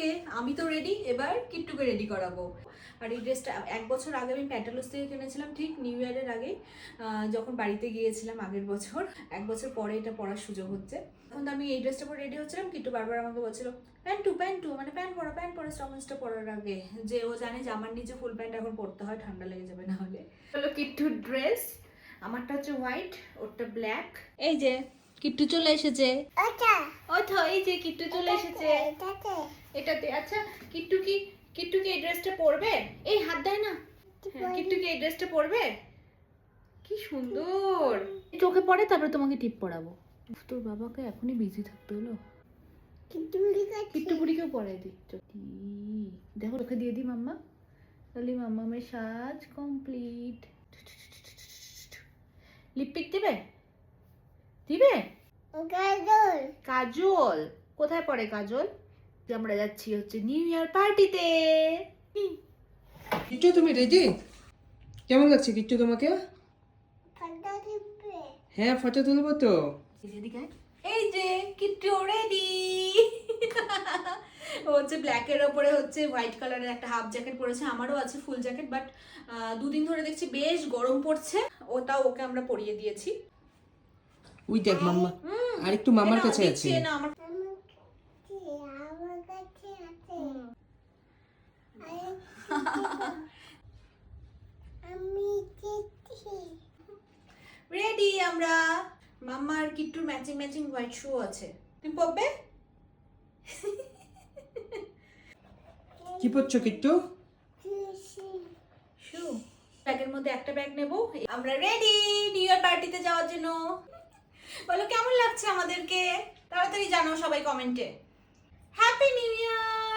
ওকে, আমি তো রেডি এবার কিট্টুকে রেডি করাবো। আর এই ড্রেসটা এক বছর আগে আমি প্যান্টালুস থেকে কিনেছিলাম, ঠিক নিউ ইয়ারের আগে যখন বাড়িতে গিয়েছিলাম আগের বছর, এক বছর পরে এটা পরার সুযোগ হচ্ছে। তখন তো আমি এই ড্রেসটা পরে রেডি হচ্ছিলাম, কিট্টু বারবার আমাকে বলছিল প্যান্ট প্যান্ট টু মানে প্যান্ট পরা প্যান্ট পরা স্টকিংসটা পরার আগে। যে ও জানে যে আমার নিচে ফুল প্যান্ট এখন পরতে হয়, ঠান্ডা লেগে যাবে না হলো। কিট্টুর ড্রেস আমারটা হচ্ছে হোয়াইট ওরটা ব্ল্যাক এই যে কিট্টু চলে এসেছে। তো এই যে কিট্টু চলে এসেছে। এটাতে। আচ্ছা কিট্টু কি কিট্টু কি এই ড্রেসটা পরবে? এই হাত দেয় না। হ্যাঁ, কিট্টু কি এই ড্রেসটা পরবে? কি সুন্দর। চোখে পড়ে তারপরে তোমাকে টিপ পরাবো। তোর বাবাকে এখনই বিজি থাকতে হলো। কিট্টু বুড়িকেও পরাই দিচ্ছ দেখো চোখে দিয়ে দি মাম্মা। তাহলে মাম্মামের সাজ কমপ্লিট লিপস্টিক দিবে? দিবে? কাজল। কোথায় পড়ে কাজল? আমরা যাচ্ছি হচ্ছে নিউ ইয়ার পার্টিতে কিট্টু তুমি রেডি কেমন লাগছে কিট্টু তোমাকে? হ্যাঁ ফটো তুলবো তো। এই যে কিট্টু রেডি ও হচ্ছে ব্ল্যাকের ওপরে হচ্ছে হোয়াইট কালারের একটা হাফ জ্যাকেট পরেছে। আমারও আছে ফুল জ্যাকেট বাট দুদিন ধরে দেখছি বেশ গরম পড়ছে। ওটাও ওকে আমরা পরিয়ে দিয়েছি। ওই দেখ মাম্মা আর একটু মামার কাছে আছে। আমার রেডি আমরা। মাম্মার কিট্টুর ম্যাচিং ম্যাচিং হোয়াইট শু আছে। তুমি পরবে? কি পড়ছো কিট্টু? শু ব্যাগের মধ্যে একটা ব্যাগ নেব। আমরা রেডি নিউ ইয়ার পার্টিতে যাওয়ার জন্য। বলো কেমন লাগছে আমাদেরকে? তাড়াতাড়ি জানাও সবাই কমেন্টে। Happy new year